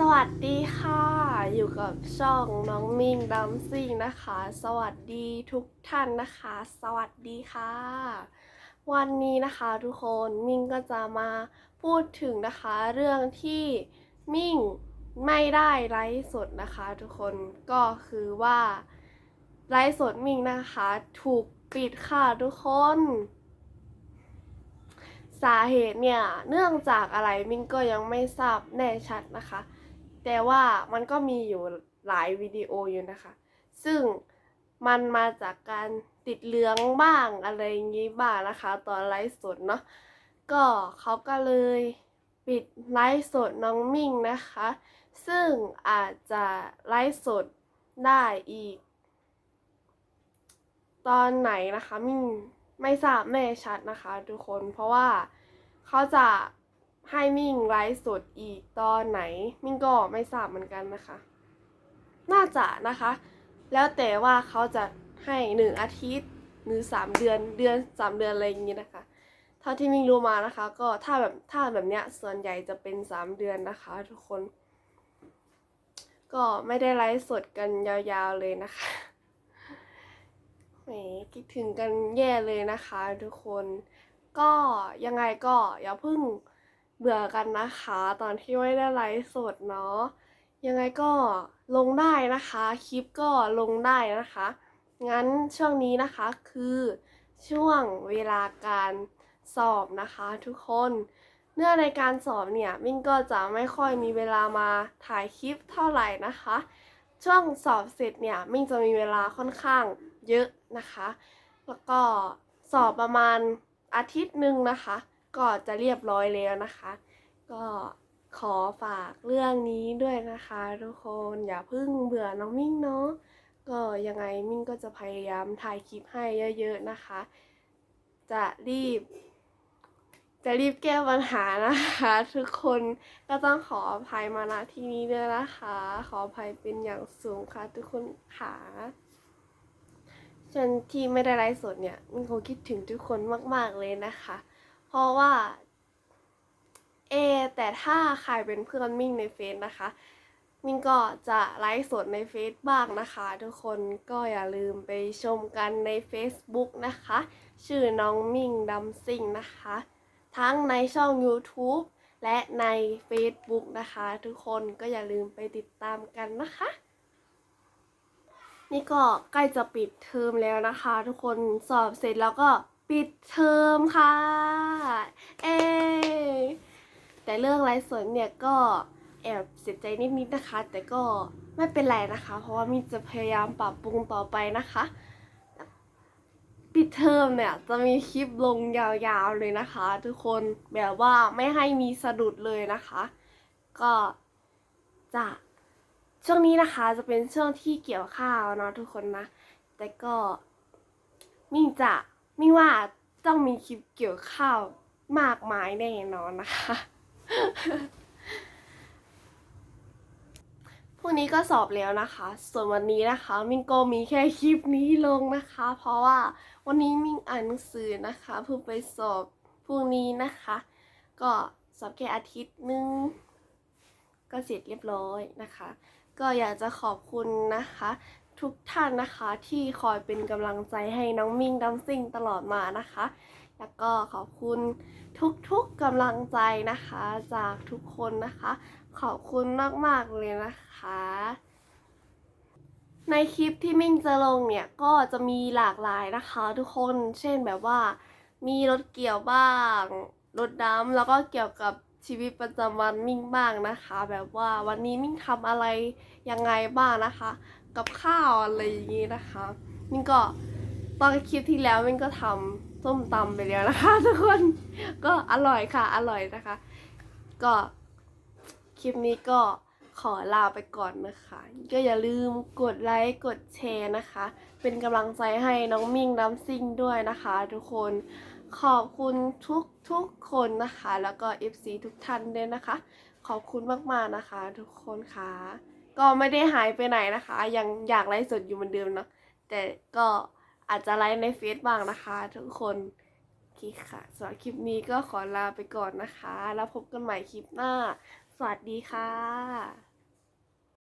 สวัสดีค่ะ อยู่กับช่องน้องมิงดัมซิงนะคะ สวัสดีทุกท่านนะคะ สวัสดีค่ะ วันนี้นะคะทุกคนมิงก็จะมาพูดถึงนะคะเรื่องที่มิงไม่ได้ไลฟ์สดนะคะ ทุกคนก็คือว่าไลฟ์สดมิงนะคะ ถูกปิดค่ะทุกคน สาเหตุเนี่ยเนื่องจากอะไรมิงก็ยังไม่ทราบแน่ชัดนะคะ แต่ว่ามันก็มีอยู่หลายวิดีโออยู่นะคะ ซึ่งมันมาจากการติดเหลืองบ้างอะไรอย่างงี้บ้างนะคะ ตอนไลฟ์สดเนาะก็เขาก็เลยปิดไลฟ์สดน้องมิ่งนะคะ ซึ่งอาจจะไลฟ์สดได้อีก ตอนไหนนะคะมิ่งไม่ทราบแน่ชัดนะคะ ทุกคนเพราะว่าเขาจะ ให้มิ่งไลฟ์สดอีกตอนไหน มิ่งก็ไม่ทราบเหมือนกันนะคะ น่าจะนะคะ แล้วแต่ว่าเขาจะให้หนึ่งอาทิตย์หรือสามเดือนเดือนสามเดือนอะไรอย่างนี้นะคะเท่าที่มิ่งรู้มานะคะ ก็ถ้าแบบถ้าแบบเนี้ยส่วนใหญ่จะเป็นสามเดือนนะคะ ทุกคน ก็ไม่ได้ไลฟ์สดกันยาวๆเลยนะคะแหมคิดถึงกันแย่เลยนะคะ ทุกคน ก็ยังไงก็อย่าเพิ่ง เบื่อกันนะคะ ตอนที่ไม่ได้ไลฟ์สดเนาะยังไงก็ลงได้นะคะ คลิปก็ลงได้นะคะ งั้นช่วงนี้นะคะคือช่วงเวลาการสอบนะคะทุกคน เนื่องในการสอบเนี่ยมิ่งก็จะไม่ค่อยมีเวลามาถ่ายคลิปเท่าไหร่นะคะ ช่วงสอบเสร็จเนี่ยมิ่งจะมีเวลาค่อนข้างเยอะนะคะ แล้วก็สอบประมาณอาทิตย์หนึ่งนะคะ ก็จะเรียบร้อยแล้วนะคะ ก็ขอฝากเรื่องนี้ด้วยนะคะ ทุกคนอย่าเพิ่งเบื่อน้องมิ่งเนาะก็ยังไงมิ่งก็จะพยายามถ่ายคลิปให้เยอะๆนะคะ จะรีบ จะรีบแก้ปัญหานะคะ ทุกคนก็ต้องขออภัยมาณที่นี้ด้วยนะคะ ขออภัยเป็นอย่างสูงค่ะ ทุกคนค่ะจนที่ไม่ได้ไลฟ์สดเนี่ยมินคงคิดถึงทุกคนมาก ๆเลยนะคะ ราะว่าเอแต่ถ้าใครเป็นเพื่อนมิ่งในเฟซนะคะ มินก็จะไลฟ์สดในเฟซบ้างนะคะ ทุกคนก็อย่าลืมไปชมกันใน Facebook นะคะ ชื่อน้องมิ่งดัมซิงนะคะ ทั้งในช่อง YouTube และใน Facebook นะคะ ทุกคนก็อย่าลืมไปติดตามกันนะคะ นี่ก็ใกล้จะปิดเทอมแล้วนะคะ ทุกคนสอบเสร็จแล้วก็ ปิดเทอมค่ะ เอ แต่เรื่องไลฟ์สดเนี่ยก็แอบเสียใจนิดๆนะคะ แต่ก็ไม่เป็นไรนะคะ เพราะว่ามีจะพยายามปรับปรุงต่อไปนะคะ ปิดเทอมเนี่ยจะมีคลิปลงยาวๆเลยนะคะ ทุกคนแบบว่าไม่ให้มีสะดุดเลยนะคะ ก็จะช่วงนี้นะคะจะเป็นช่วงที่เกี่ยวข้าวเนาะทุกคนนะ แต่ก็มิ่งจะ มิ่งว่าต้องมีคลิปเกี่ยวข้าวมากมายแน่นอนนะคะพรุ่งนี้ก็สอบแล้วนะคะ ส่วนวันนี้นะคะ มิงก็มีแค่คลิปนี้ลงนะคะ เพราะว่าวันนี้มิงอ่านหนังสือนะคะเพื่อไปสอบพรุ่งนี้นะคะ ก็สอบแค่อาทิตย์นึงก็เสร็จเรียบร้อยนะคะ ก็อยากจะขอบคุณนะคะ ทุกท่านนะคะ ที่คอยเป็นกำลังใจให้น้องมิ่งดัมซิ่งตลอดมานะคะ แล้วก็ขอบคุณทุกๆกำลังใจนะคะ จากทุกคนนะคะ ขอบคุณมากๆเลยนะคะ ในคลิปที่มิ่งจะลงเนี่ยก็จะมีหลากหลายนะคะ ทุกคนเช่นแบบว่า มีรถเกี่ยวบ้างรถดำแล้วก็เกี่ยวกับชีวิตประจำวันมิ่งบ้างนะคะ แบบว่าวันนี้มิ่งทำอะไรยังไงบ้างนะคะ กับข้าวอะไรอย่างนี้นะคะมิ่งก็ตอนคลิปที่แล้วมิ่งก็ทำส้มตำไปแล้วนะคะ ทุกคนก็อร่อยค่ะ อร่อยนะคะ ก็คลิปนี้ก็ขอลาไปก่อนนะคะ ก็อย่าลืมกดไลค์กดแชร์นะคะ เป็นกำลังใจให้น้องมิ่งน้ำซิ่งด้วยนะคะ ทุกคนขอบคุณทุกทุกคนนะคะ แล้วก็ FC ทุกท่านด้วยนะคะ ขอบคุณมาก ๆ นะคะ ทุกคนค่ะ ก็ไม่ได้หายไปไหนนะคะ ยังอยากไลฟ์สดอยู่เหมือนเดิมเนาะแต่ก็อาจจะไลฟ์ในเฟซบ้างนะคะ ทุกคนโอเคค่ะสำหรับคลิปนี้ก็ขอลาไปก่อนนะคะ แล้วพบกันใหม่คลิปหน้า สวัสดีค่ะ